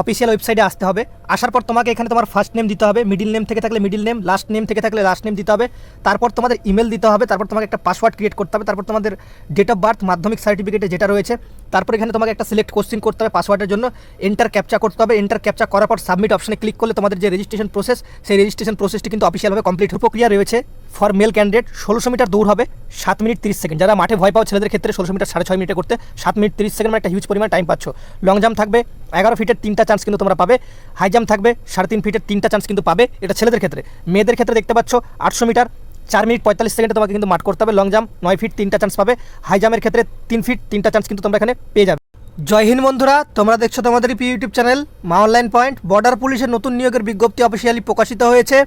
Official ওয়েবসাইটে আসতে হবে। আসার পর তোমাকে এখানে তোমার ফার্স্ট নেম দিতে হবে মিডিল নেম থেকে থাকলে মিডিল নেম লাস্ট নেম থেকে থাকলে লাস্ট নেম দিতে হবে। তারপর তোমাদের ইমেল দিতে হবে, তারপর তোমাকে একটা পাসওয়ার্ড ক্রিয়েট করতে হবে, তারপর তোমাদের ডেট অফ বার্থ মাধ্যমিক সার্টিফিকেটে যেটা রয়েছে, তারপর এখানে তোমাকে একটা সিলেক্ট কোশ্চিন করতে হবে পাসওয়ার্ডের জন্য। এন্টার ক্যাপচা করতে হবে এন্টার ক্যাপচা করার পর সাবমিট অপশনে ক্লিক করলে তোমাদের যে রেজিস্ট্রেশন প্রসেস সেই রেজিস্ট্রেশন প্রসেসটি কিন্তু অফিসিয়ালভাবে কমপ্লিট প্রক্রিয়া রয়েছে। ফর মেল ক্যান্ডিডেট ষোলোশো মিটার দৌড় হবে, সাত মিনিট তিরিশ সেকেন্ড। যারা মাঠে ভয় পাও ছেলেদের ক্ষেত্রে ষোলোশো মিটার সাড়ে ছয় মিনিটে করতে, সাত মিনিট তিরিশ সেকেন্ড একটা হিউজ পরিমাণ টাইম পাচ্ছ। লং জাম্প থাকবে, এগারো ফিটের তিনটা চান্স কিন্তু তোমরা পাবে। হাই জাম্প থাকবে, সাড়ে তিন ফিটের তিনটা চান্স কিন্তু পাবে। এটা ছেলেদের ক্ষেত্রে। মেয়েদের ক্ষেত্রে দেখতে পাচ্ছ, আটশো মিটার, চার মিনিট পঁয়তাল্লিশ সেকেন্ডে তোমাকে কিন্তু মাঠ করতে হবে। লং জাম্প নয় ফিট তিনটা চান্স পাবে। হাই জাম্পের ক্ষেত্রে তিন ফিট তিনটা চান্স কিন্তু তোমরা এখানে পেয়ে যাবে। জয় হিন্দ বন্ধুরা, তোমরা দেখছ তোমাদের YouTube channel Maa online point border পুলিশের নতুন নিয়োগের বিজ্ঞপ্তি অফিসিয়ালি প্রকাশিত হয়েছে।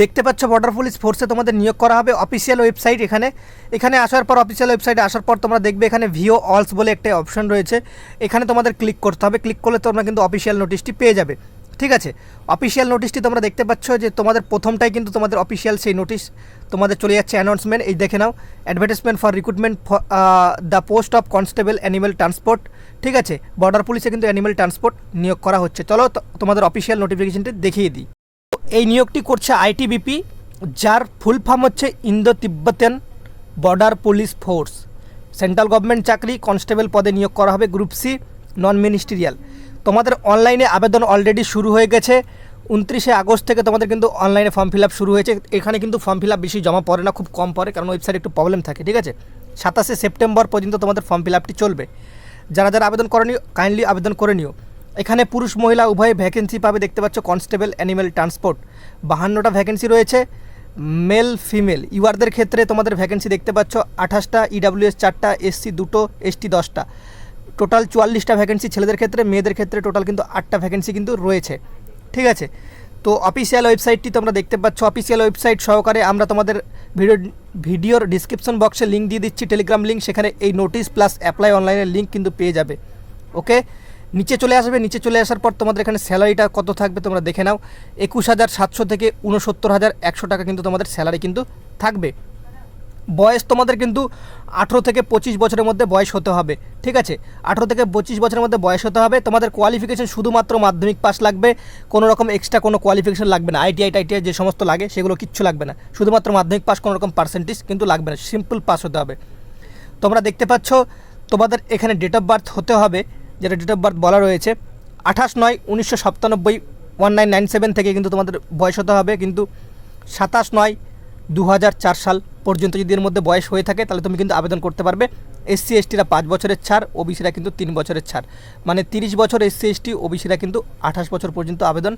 দেখতে পাচ্ছ বর্ডার পুলিশ ফোর্সে তোমাদের নিয়োগ করা হবে অফিসিয়াল ওয়েবসাইট এখানে। এখানে আসার পর অফিসিয়াল ওয়েবসাইটে আসার পর তোমরা দেখবে এখানে ভিও অলস বলে একটা অপশন রয়েছে। এখানে তোমাদের ক্লিক করতে হবে। ক্লিক করলে তোমরা কিন্তু অফিসিয়াল নোটিশটি পেয়ে যাবে। ঠিক আছে? অফিসিয়াল নোটিশটি তোমরা দেখতে পাচ্ছ যে তোমাদের প্রথমটাই কিন্তু তোমাদের অফিসিয়াল সেই নোটিশ তোমাদের চলে যাচ্ছে অ্যানাউন্সমেন্ট এই দেখে নাও advertisement for recruitment the post of constable animal transport ঠিক আছে? বর্ডার পুলিশে কিন্তু অ্যানিমেল ট্রান্সপোর্ট নিয়োগ করা হচ্ছে। চলো তোমাদের অফিসিয়াল নোটিফিকেশনটি দেখিয়ে দিই। এই নিয়োগটি করছে আইটিবিপি, যার ফুল ফর্ম হচ্ছে Indo Tibetan border police force. Central government চাকরি কনস্টেবল পদে নিয়োগ করা হবে গ্রুপ সি নন মিনিস্ট্রিয়াল তোমাদের অনলাইনে আবেদন অলরেডি শুরু হয়ে গেছে। উনত্রিশে আগস্ট থেকে তোমাদের কিন্তু অনলাইনে ফর্ম ফিল আপ শুরু হয়েছে। এখানে কিন্তু ফর্ম ফিল আপ বেশি জমা পড়ে না, খুব কম পড়ে, কারণ ওয়েবসাইট একটু প্রবলেম থাকে, ঠিক আছে? সাতাশে সেপ্টেম্বর পর্যন্ত তোমাদের ফর্ম ফিল আপটি চলবে। যারা যারা আবেদন করনি কাইন্ডলি আবেদন করে নিও। এখানে পুরুষ মহিলা উভয় ভ্যাকেন্সি পাবে, দেখতে পাচ্ছ কনস্টেবল অ্যানিমেল ট্রান্সপোর্ট বাহান্নটা ভ্যাকেন্সি রয়েছে মেল ফিমেল ইউআরদের ক্ষেত্রে তোমাদের ভ্যাকেন্সি দেখতে পাচ্ছ, আঠাশটা ইডাব্লিউএস চারটা এসসি দুটো এসটি দশটা। টোটাল চুয়াল্লিশটা ভ্যাকেন্সি ছেলেদের ক্ষেত্রে, মেয়েদের ক্ষেত্রে টোটাল কিন্তু আটটা ভ্যাকেন্সি কিন্তু রয়েছে। ঠিক আছে? তো অফিসিয়াল ওয়েবসাইটটি তোমরা দেখতে পাচ্ছ। অফিসিয়াল ওয়েবসাইট সহকারে আমরা তোমাদের ভিডিও, ভিডিওর ডিসক্রিপশন বক্সে লিঙ্ক দিয়ে দিচ্ছি টেলিগ্রাম লিঙ্ক সেখানে এই নোটিশ প্লাস অ্যাপ্লাই অনলাইনের লিঙ্ক কিন্তু পেয়ে যাবে। ওকে নিচে চলে আসবে, নিচে চলে আসার পর তোমাদের এখানে স্যালারিটা কত থাকবে তোমরা দেখে নাও। একুশ হাজার সাতশো থেকে উনসত্তর হাজার একশো টাকা কিন্তু তোমাদের স্যালারি কিন্তু থাকবে। বয়স তোমাদের কিন্তু আঠেরো থেকে পঁচিশ বছরের মধ্যে বয়স হতে হবে, ঠিক আছে? আঠেরো থেকে পঁচিশ বছরের মধ্যে বয়স হতে হবে। তোমাদের কোয়ালিফিকেশন শুধুমাত্র মাধ্যমিক পাস লাগবে, কোনো রকম এক্সট্রা কোনো কোয়ালিফিকেশন লাগবে না। আইটিআই টাইটিআই যে সমস্ত লাগে সেগুলো কিচ্ছু লাগবে না। শুধুমাত্র মাধ্যমিক পাস কোনো রকম পার্সেন্টেজ কিন্তু লাগবে না। সিম্পল পাস হতে হবে। তোমরা দেখতে পাচ্ছ, তোমাদের এখানে ডেট অফ বার্থ হতে হবে যেটা ডেট অফ বার্থ বলা রয়েছে আঠাশ নয় উনিশশো সাতানব্বই ওয়ান নাইন নাইন সেভেন থেকে কিন্তু তোমাদের বয়স হতে হবে কিন্তু সাতাশ নয় দু সাল পর্যন্ত যদি এর মধ্যে বয়স হয়ে থাকে তাহলে তুমি কিন্তু আবেদন করতে পারবে এসসি এসটিরা পাঁচ বছরের ছাড় ওবিসিরা কিন্তু তিন বছরের ছাড় মানে তিরিশ বছর এসসি এসটি ওবিসিরা কিন্তু আঠাশ বছর পর্যন্ত আবেদন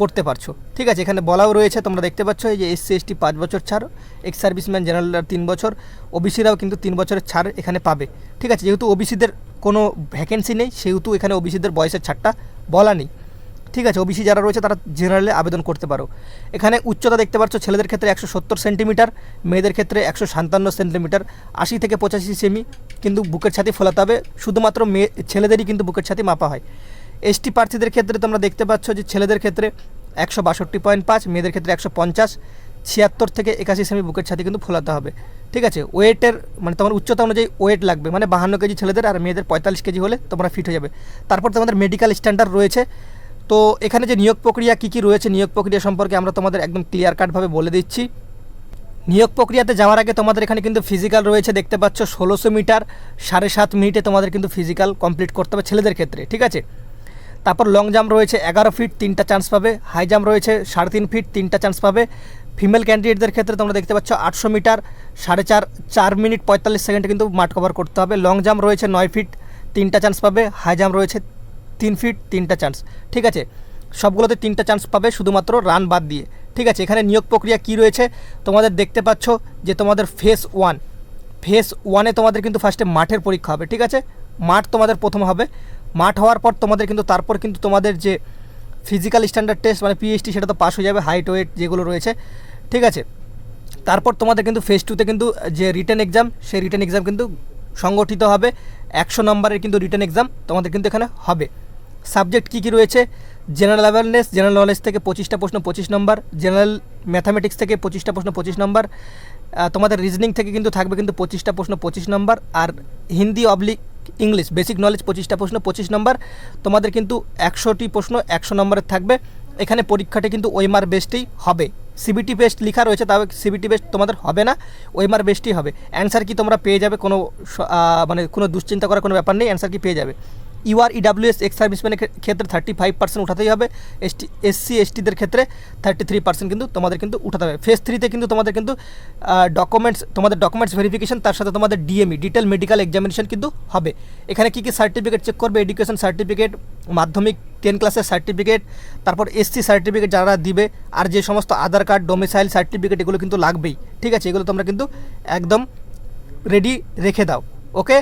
করতে পারছ। ঠিক আছে, এখানে বলাও রয়েছে, তোমরা দেখতে পাচ্ছ, এই যে এসসি, এসটি পাঁচ বছর ছাড়, এক্স সার্ভিসম্যান জেনারেলরা তিন বছর, ওবিসিরাও কিন্তু তিন বছরের ছাড় এখানে পাবে। ঠিক আছে, যেহেতু ওবিসিদের কোনো ভ্যাকেন্সি নেই, সেহেতু এখানে ওবিসিদের বয়সের ছাড়টা বলা নেই। ঠিক আছে, ওবিসি যারা রয়েছে, তারা জেনারেলে আবেদন করতে পারো। এখানে উচ্চতা দেখতে পাচ্ছ, ছেলেদের ক্ষেত্রে একশো সত্তর সেন্টিমিটার, মেয়েদের ক্ষেত্রে একশো সাতান্ন সেন্টিমিটার, আশি থেকে পঁচাশি সেমি, কিন্তু বুকের ছাতি ফোলাতে হবে। শুধুমাত্র মেয়ে, ছেলেদেরই কিন্তু বুকের ছাতি মাপা হয়। এসটি প্রার্থীদের ক্ষেত্রে তোমরা দেখতে পাচ্ছ যে ছেলেদের ক্ষেত্রে একশো বাষট্টি পয়েন্ট পাঁচ, মেয়েদের ক্ষেত্রে একশো পঞ্চাশ, ছিয়াত্তর থেকে একাশি সেমি বুকের ছাতি কিন্তু ফোলাতে হবে। ঠিক আছে? ওয়েটের মানে তোমার উচ্চতা অনুযায়ী ওয়েট লাগবে মানে বাহান্ন কেজি ছেলেদের আর মেয়েদের পঁয়তাল্লিশ কেজি হলে তোমরা ফিট হয়ে যাবে। তারপর তোমাদের মেডিকেল স্ট্যান্ডার্ড রয়েছে। তো এখানে যে নিয়োগ প্রক্রিয়া কী কী রয়েছে, নিয়োগ প্রক্রিয়া সম্পর্কে আমরা তোমাদের একদম ক্লিয়ার কাটভাবে বলে দিচ্ছি। নিয়োগ প্রক্রিয়াতে যাওয়ার আগে তোমাদের এখানে কিন্তু ফিজিক্যাল রয়েছে, দেখতে পাচ্ছ ষোলোশো মিটার, সাড়ে সাত মিনিটে তোমাদের কিন্তু ফিজিক্যাল কমপ্লিট করতে হবে ছেলেদের ক্ষেত্রে। ঠিক আছে? তারপর লং জাম্প রয়েছে, এগারো ফিট তিনটা চান্স পাবে। হাই জাম্প রয়েছে, সাড়ে তিন ফিট তিনটা চান্স পাবে। ফিমেল ক্যান্ডিডেটদের ক্ষেত্রে তোমরা দেখতে পাচ্ছ আটশো মিটার সাড়ে চার চার মিনিট পঁয়তাল্লিশ সেকেন্ডে কিন্তু মাঠ কভার করতে হবে। লং জাম্প রয়েছে নয় ফিট তিনটা চান্স পাবে হাই জাম্প রয়েছে তিন ফিট তিনটা চান্স ঠিক আছে? সবগুলোতে তিনটা চান্স পাবে শুধুমাত্র রান বাদ দিয়ে। ঠিক আছে? এখানে নিয়োগ প্রক্রিয়া কি রয়েছে? তোমাদের দেখতে পাচ্ছ যে তোমাদের ফেস ওয়ান ফেস ওয়ানে তোমাদের কিন্তু ফার্স্টে মাঠের পরীক্ষা হবে। ঠিক আছে? মাঠ তোমাদের প্রথম হবে। মাঠ হওয়ার পর তোমাদের কিন্তু, তারপর কিন্তু তোমাদের যে ফিজিক্যাল স্ট্যান্ডার্ড টেস্ট মানে পিএইচটি সেটা তো পাস হয়ে যাবে হাইট ওয়েট যেগুলো রয়েছে, ঠিক আছে? তারপর তোমাদের কিন্তু ফেস টুতে কিন্তু যে রিটেন এক্সাম সেই রিটেন এক্সাম কিন্তু সংগঠিত হবে। একশো নম্বরের কিন্তু রিটেন এক্সাম তোমাদের কিন্তু এখানে হবে। সাবজেক্ট কী কী রয়েছে? জেনারেল অ্যাওয়ারনেস জেনারেল নলেজ থেকে পঁচিশটা প্রশ্ন পঁচিশ নম্বর জেনারেল ম্যাথামেটিক্স থেকে পঁচিশটা প্রশ্ন পঁচিশ নম্বর তোমাদের রিজনিং থেকে কিন্তু থাকবে কিন্তু পঁচিশটা প্রশ্ন পঁচিশ নম্বর, আর Hindi oblique English basic knowledge পঁচিশটা প্রশ্ন, পঁচিশ নম্বর তোমাদের কিন্তু একশোটি প্রশ্ন একশো নম্বরের থাকবে। এখানে পরীক্ষাটি কিন্তু ওয়েমার বেস্টেই হবে। সিবিটি বেস্ট লেখা রয়েছে তবে সিবিটি বেস্ট তোমাদের হবে না ওয়েমার বেস্টই হবে। অ্যান্সার কি তোমরা পেয়ে যাবে কোনো মানে কোনো দুশ্চিন্তা করার কোনো ব্যাপার নেই অ্যান্সার কি পেয়ে যাবে। ইউআর, ইডাব্লিউএস, এক্স সার্ভিসম্যানের ক্ষেত্রে থার্টি ফাইভ পার্সেন্ট উঠাতেই হবে। এসটি এসসি, এসটিদের ক্ষেত্রে থার্টি থ্রি পার্সেন্ট কিন্তু তোমাদের কিন্তু উঠাতে হবে। ফেজ থ্রিতে কিন্তু তোমাদের কিন্তু ডকুমেন্টস তোমাদের ডকুমেন্টস ভেরিফিকেশন তার সাথে তোমাদের ডিএমই ডিটেল মেডিকেল এক্সামিনেশন কিন্তু হবে। এখানে কী কী সার্টিফিকেট চেক করবে? এডুকেশন সার্টিফিকেট মাধ্যমিক টেন ক্লাসের সার্টিফিকেট তারপর এসসি সার্টিফিকেট যারা দিবে, আর যে সমস্ত আধার কার্ড ডোমিসাইল সার্টিফিকেট এগুলো কিন্তু লাগবেই। ঠিক আছে? এগুলো তোমরা কিন্তু একদম রেডি রেখে দাও। ওকে